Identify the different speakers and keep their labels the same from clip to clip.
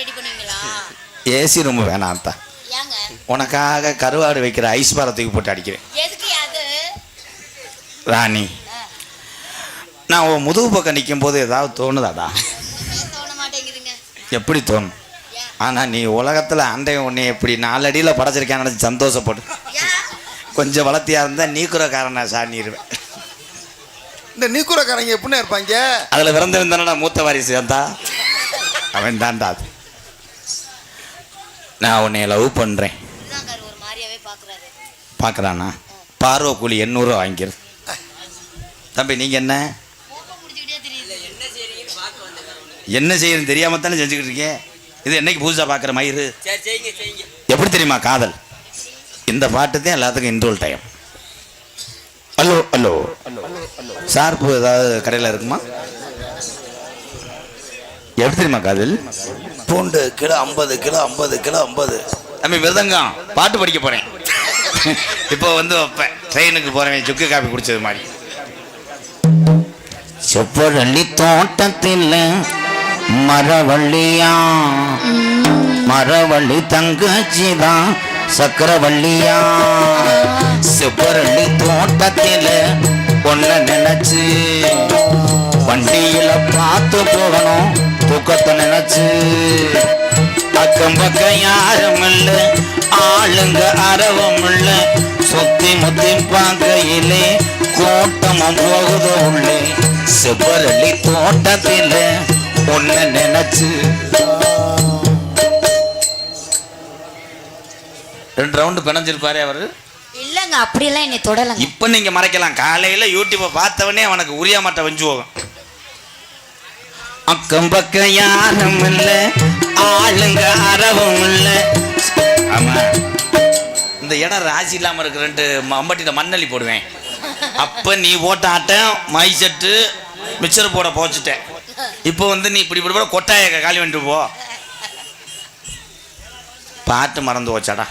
Speaker 1: Ready பண்ணுவீங்களா?
Speaker 2: AC room வேணாம் தான் உனக்காக கருவாடு வைக்கிற ஐஸ் பாறை தூக்கி போட்டு அடிக்கிறேன். ராணி நான் உன் முதுகு பக்கம் நிற்கும் போது ஏதாவது தோணுதாடா? எப்படி தோணும்? ஆனால் நீ உலகத்தில் அண்டை உன்னை எப்படி நாலடியில் படைச்சிருக்கேன் நினச்சி சந்தோஷப்படு. கொஞ்சம் வளர்த்தியா இருந்தால் நீக்குறக்காரன் சாணிடுவேன்
Speaker 3: இந்த நீக்குறக்காரங்க எப்படின்னு இருப்பாங்க?
Speaker 2: அதில் பிறந்தவன் தானடா மூத்த வாரிசு வந்தா அவன் தான்டா அது. நான் உன்னை லவ் பண்ணுறேன் பார்க்குறானா பார்வை கூலி எண்ணூறுவா வாங்கிக்கிறது தம்பி நீங்கள் என்ன? என்ன செய்யணும் தெரியாம தானே செஞ்சுக்கிட்டு இருக்கேன். இது என்னைக்கு புதுசாக பார்க்குற மயிறு? எப்படி தெரியுமா காதல்? இந்த பாட்டு தான் எல்லாத்துக்கும் இன்ட்ரோல் டைம் ஹலோ ஹலோ சார்பு ஏதாவது கடையில் இருக்குமா? எப்படி தெரியுமா காதல்? பூண்டு கிலோ ஐம்பது கிலோ ஐம்பது கிலோ ஐம்பது. தம்பி மிருதங்கம் பாட்டு படிக்க போகிறேன் இப்போ வந்து வைப்பேன் ட்ரெயினுக்கு போகிறேன் சுக்கு காப்பி குடிச்சது மாதிரி. செவ்வழி தோட்டத்தில் மரவள்ளியா? மரவள்ளி தங்கச்சி தான் சக்கரவள்ளியா? செவ்வரளி தோட்டத்தில் ஒன்ன நினைச்சு வண்டியில பார்த்து போகணும். தூக்கத்தை நினைச்சு. அக்கம் பக்கம் யாரும் இல்ல ஆளுங்க அறவும் இல்ல. சுத்தி முத்தி பார்க்கையிலே கூட்டமும் போகுது உள்ளே. செவ்வரளி தோட்டத்தில் ஒன்ன நினைச்சு. ரெண்டு ரவுண்டு பிணைஞ்சிருப்பாரு அவரு.
Speaker 1: இல்லங்க அப்படியெல்லாம் என்னை தொடலங்க.
Speaker 2: இப்ப நீங்க மறைக்கலாம். காலையில யூடியூப்பை பார்த்தவனே அவனுக்கு உரிய மாட்ட வஞ்சு போகும் அக்கம் பக்கம் யாரும் இல்ல ஆளுங்க அறவும் இல்ல. ஆமா. இந்த இடம் ராசி இல்லாம இருக்கிற ரெண்டு அம்பட்டியில மண்ணள்ளி போடுவேன். அப்ப நீ போட்ட ஆட்டம் மை செட்டு மிச்சர் போட போச்சுட்டேன். இப்போ வந்து நீ இப்படி இப்படி போட கொட்டாய காலி வந்துட்டு போ. பாட்டு மறந்து போச்சாடா.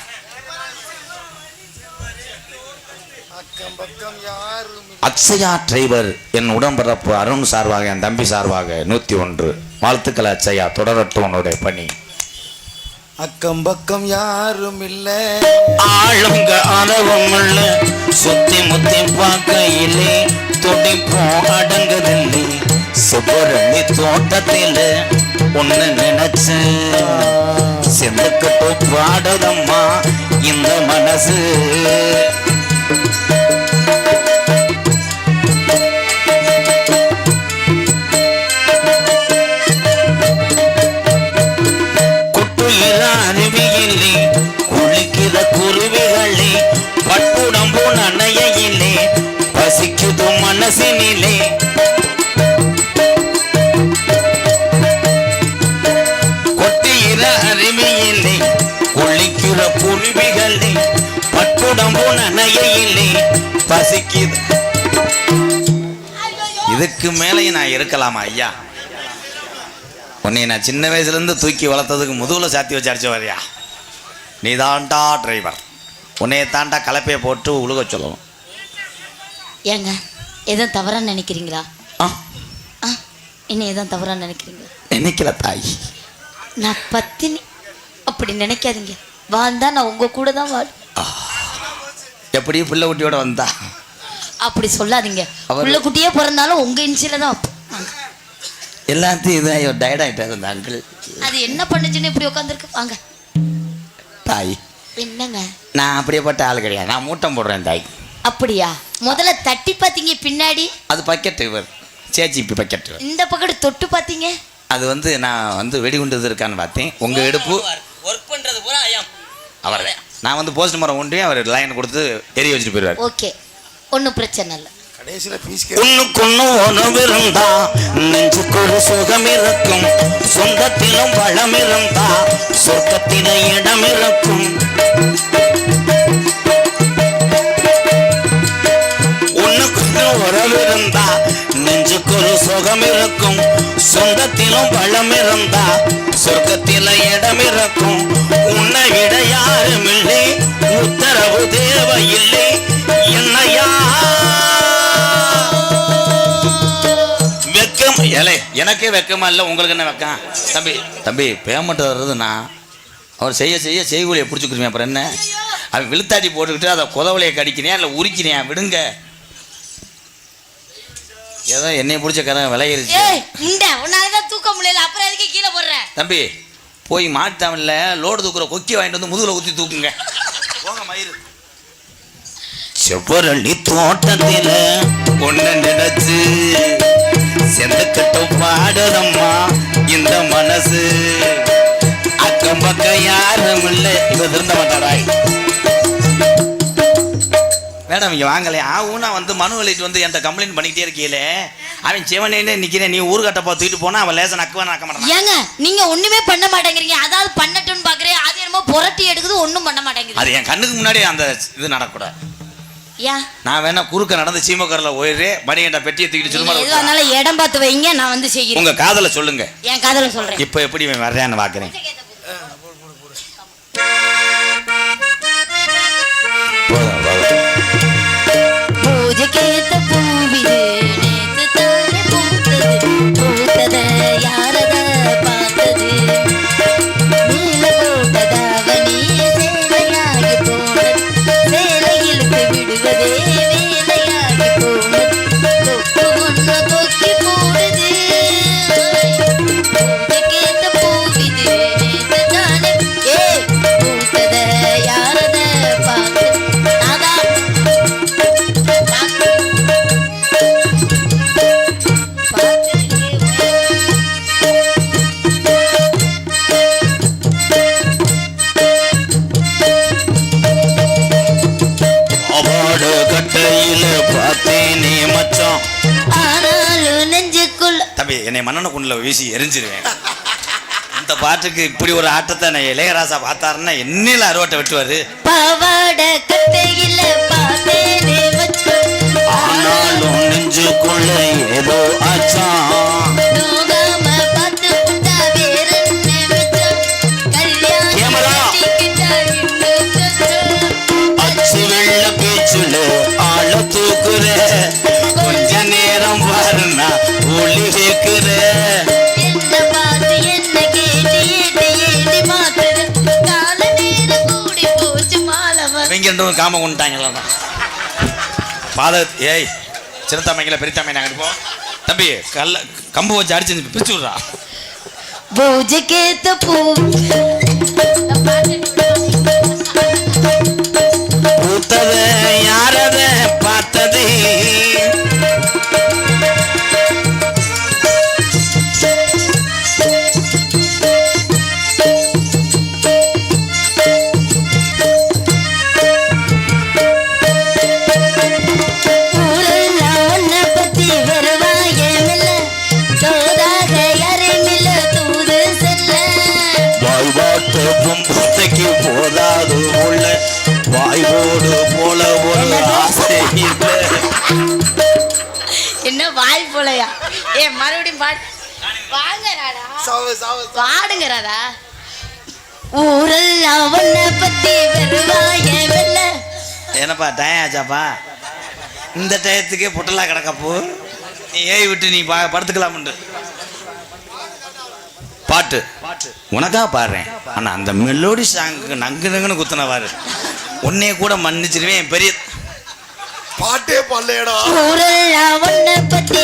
Speaker 2: அக்ஷயா டிரைவர் என் உடம்பிறப்பு அருண் சார்பாக என் தம்பி சார்பாக நூற்றி ஒன்று. வாழ்த்துக்கள் அக்ஷயா தொடரட்டும் உன்னுடைய பணி.
Speaker 3: அக்கம் பக்கம் யாரும் இல்ல
Speaker 2: ஆளுங்க அளவும் இல்ல சுத்தி முத்தி பார்க்கையிலே துடிப்போம் அடங்குதில்லை. சுபரணி தோட்டத்தில் ஒன்னு நினைச்சு. செந்துக்கிட்டு பாடுதம்மா இந்த மனசு. குருவிகளே பட்டுடம்பு நனையிலே பசிக்குது. இதுக்கு மேலேயும் நான் இருக்கலாமா ஐயா? உன்னை நான் சின்ன வயசுலேருந்து தூக்கி வளர்த்ததுக்கு முதுகில் சாத்தி வச்சு அடிச்ச வரியா நீ தான்டா டிரைவர் உன்னைய தாண்டா கலப்பையை போட்டு உழுக சொல்லணும்.
Speaker 1: ஏங்க எதுவும் தவறா நினைக்கிறீங்களா?
Speaker 2: ஆ.
Speaker 1: என்ன எதுவும் தவறா நினைக்கிறீங்களா?
Speaker 2: நினைக்கல தாய்.
Speaker 1: நான் பத்தினி அப்படி நினைக்காதீங்க. வாழ்ந்தா நான் உங்க கூட தான் வாழ்.
Speaker 2: எப்படி பிள்ளை குட்டியோட வந்தா.
Speaker 1: அப்படி சொல்லாதீங்க. புள்ள குட்டியே பிறந்தாலும் உங்க இன்ச்சில தான்.
Speaker 2: எல்லாத்தையும் இதான் டயர்ட் ஆகிட்டார் அந்த அங்கிள்
Speaker 1: அது என்ன பண்ணுச்சுன்னு இப்படி உட்காந்துருக்கு வாங்க.
Speaker 2: தாய்.
Speaker 1: என்னங்க?
Speaker 2: நான் அப்படியேப்பட்ட ஆள் கிடையாது. நான் மூட்டம் போடுறேன் தாய்.
Speaker 1: அப்படியா? முதல்ல தட்டி பார்த்தீங்க பின்னாடி?
Speaker 2: அது பக்கெட் இவர். சேச்சிப்பி பக்கெட்
Speaker 1: இந்த பக்கத்து தொட்டு பார்த்தீங்க?
Speaker 2: அது வந்து நான் வந்து வெடிகுண்டு இருக்கான்னு பார்த்தேன். உங்கள் எடுப்பு
Speaker 4: ஒர்க் பண்றது பூரா ஐயம்
Speaker 2: அவர். நான் வந்து போஸ்ட் மரம் ஒன்றே அவர் லைன் கொடுத்து எரிய வச்சுட்டு போயிடுவார்.
Speaker 1: ஓகே. ஒன்றும் பிரச்சனை இல்லை.
Speaker 2: ஒண்ணுக்குன்னு உணவு இருந்தா நெஞ்சுக்கு ஒரு சுகம் இருக்கும். சொந்தத்திலும் வளம் இருந்தா சொர்க்கத்தில இடம் இருக்கும். ஒண்ணுக்குன்னு உறவு இருந்தா நெஞ்சுக்கு ஒரு சுகம் இருக்கும். சொந்தத்திலும் வளம் இருந்தா சொர்க்கத்தில இடம் இருக்கும் உன்னை விட யாரும் இல்லை. உத்தரவு தேவையில்லை. என்னையா? வெக்கம். ஏலே எனக்கே வெக்கமா இல்லை? உங்களுக்கு என்ன வெக்கம்? தம்பி தம்பி பேமெண்ட் வர்றதுன்னா அவர் செய்ய செய்ய செய்கூலியை பிடிச்சிக்கிருவேன். அப்புறம் என்ன? அவன் விழுத்தாட்டி போட்டுக்கிட்டு அதை குதவலையை கடிக்கிறியா? இல்லை உரிக்கிறியா? விடுங்க. ஏதோ என்னைய பிடிச்ச கதை விளையிருச்சு
Speaker 1: ஏய் இந்த உன்னாலதான் தூக்க முடியல. அப்புறம் எதுக்கு கீழே போடுற?
Speaker 2: தம்பி போய் மாட்டாமல்ல லோடு தூக்குற கொக்கி வாங்கிட்டு வந்து முதுகுல ஊற்றி தூக்குங்க. போங்க மயிறு. செவ்வரளி தோட்டத்தில ஒண்ணு நினைச்சு செந்தக்கட்டும் பாடுதம்மா இந்த மனசு. அக்கம் பக்கம் யாரும் இல்லை. இவ திருந்த மாட்டாடாய் மேடம் இங்க வாங்கலே. ஆவுனா வந்து மனு எழுதிட்டு வந்து என்கிட்ட கம்ப்ளைண்ட் பண்ணிக்கிட்டே இருக்கீங்களே. அவன் சிவனேன்னு நிக்கிறேன் நீ ஊர்கட்ட போ தூக்கிட்டு போனா அவன் லேசன் அக்குவான் ஆக்க மாட்டான்.
Speaker 1: ஏங்க நீங்க ஒண்ணுமே பண்ண மாட்டேங்கிறீங்க. அதாவது பண்ணட்டும்னு பாக்குறேன். அது என்னமோ புரட்டி எடுக்குது ஒண்ணும் பண்ண மாட்டேங்குது
Speaker 2: அது என் கண்ணுக்கு முன்னாடி அந்த இது நடக்கூடாது
Speaker 1: ஏன்
Speaker 2: நான் வேணா குறுக்க நடந்து சீமக்கரில் போயிடுறே மணிகண்ட பெட்டியை தூக்கிட்டு
Speaker 1: நீங்க இருந்தாலும் இடம் பார்த்து வைங்க நான் வந்து செய்கிறேன்.
Speaker 2: உங்க காதல சொல்லுங்க.
Speaker 1: என் காதல சொல்றேன்.
Speaker 2: இப்போ எப்படி இவன் வர்றேன்னு பார்க்குறேன் தம்பி என்னை மன்னன குண்டில் வீசி எரிஞ்சிருவேன். இந்த பாட்டுக்கு இப்படி ஒரு ஆட்டத்தை நான் இளையராசா பார்த்தாருன்னா என்னையில அறுவட்டை வெட்டுவாரு. இவங்க ரெண்டும் காம கொண்டுட்டாங்களா பாத ஏய் சிறுத்தாமைங்கள பெரியத்தாமை நாங்கள் இருப்போம் தம்பி கல்ல கம்பு வச்சு அடிச்சு பிரிச்சு விட்றா.
Speaker 1: பூஜைக்கேத்த பூ. ஏ மறுபடியும் பாடு. வாங்க ராடா
Speaker 3: சாவு சாவு.
Speaker 1: பாடுங்க ராதா ஊரெல்லாம் உன்னை பத்தி வருவாயமில்ல
Speaker 2: என்னப்பா டயம் ஆச்சாப்பா? இந்த டயத்துக்கே புட்டலா கிடக்கப்போ நீ ஏய் விட்டு நீ பா படுத்துக்கலாம்ண்டு. பாட்டு. பாட்டு. உனக்கா பாடுறேன். ஆனா அந்த மெலோடி சாங்க்கு நங்கு நங்குன்னு குத்துனவாரு உன்னைய கூட மன்னிச்சிருவேன் பெரிய
Speaker 3: பாட்டே பல்லையடா
Speaker 1: ஊரெல்லாம் உன்னை பத்தி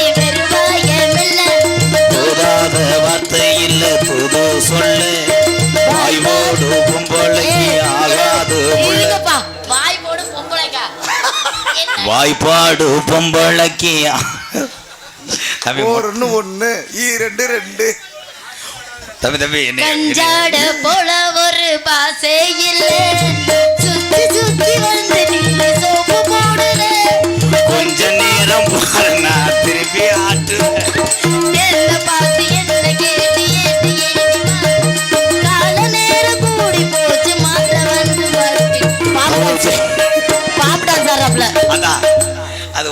Speaker 2: வார்த்தை இல்ல புது சொல்லு. வாய்வோடு பொம்பளைக்கு. ஆகாது வாய்ப்பாடு பொம்பளைக்கு.
Speaker 3: ஒன்னு ஒண்ணு ஈ ரெண்டு ரெண்டு.
Speaker 2: தம்பி தம்பி என்ன
Speaker 1: கஞ்சாட போல ஒரு பாசே இல்ல சுத்தி சுத்தி வந்து நீ சோப்பு போடுற
Speaker 2: கொஞ்ச நேரம் பாரு நான் திருப்பி ஆட்டுவேன்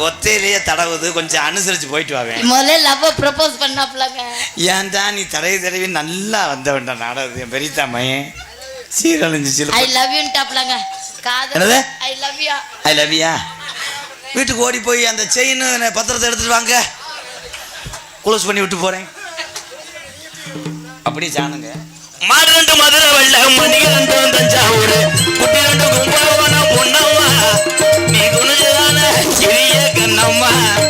Speaker 2: ஒத்தையிலேயே தடவுது கொஞ்சம் அனுசரிச்சு போயிட்டு வாவேன்
Speaker 1: முதல்ல லவ் ப்ரப்போஸ் பண்ணாப்லங்க
Speaker 2: ஏன்டா நீ தடவி தடவி நல்லா வந்தவன்டா நாடகம் என் பெரியத்தாமையன் சீரழிஞ்சு
Speaker 1: ஐ
Speaker 2: சில
Speaker 1: லவ் யூ டாப்லங்க காதல்
Speaker 2: என்னது?
Speaker 1: ஐ லவ் யூ
Speaker 2: ஐ லவ்யா வீட்டுக்கு ஓடி போய் அந்த செயின் பத்திரத்தை எடுத்துட்டு வாங்க. க்ளோஸ் பண்ணி விட்டு போறேன். அப்படியே சாணுங்க மாடு ரெண்டு மதுரை வெள்ள மணிக ரெண்டு தஞ்சாவூர். குட்டி ரெண்டு கும்பகோணம் பொன்னம்மா நீ குனிஞ்சதான சிறிய கண்ணம்மா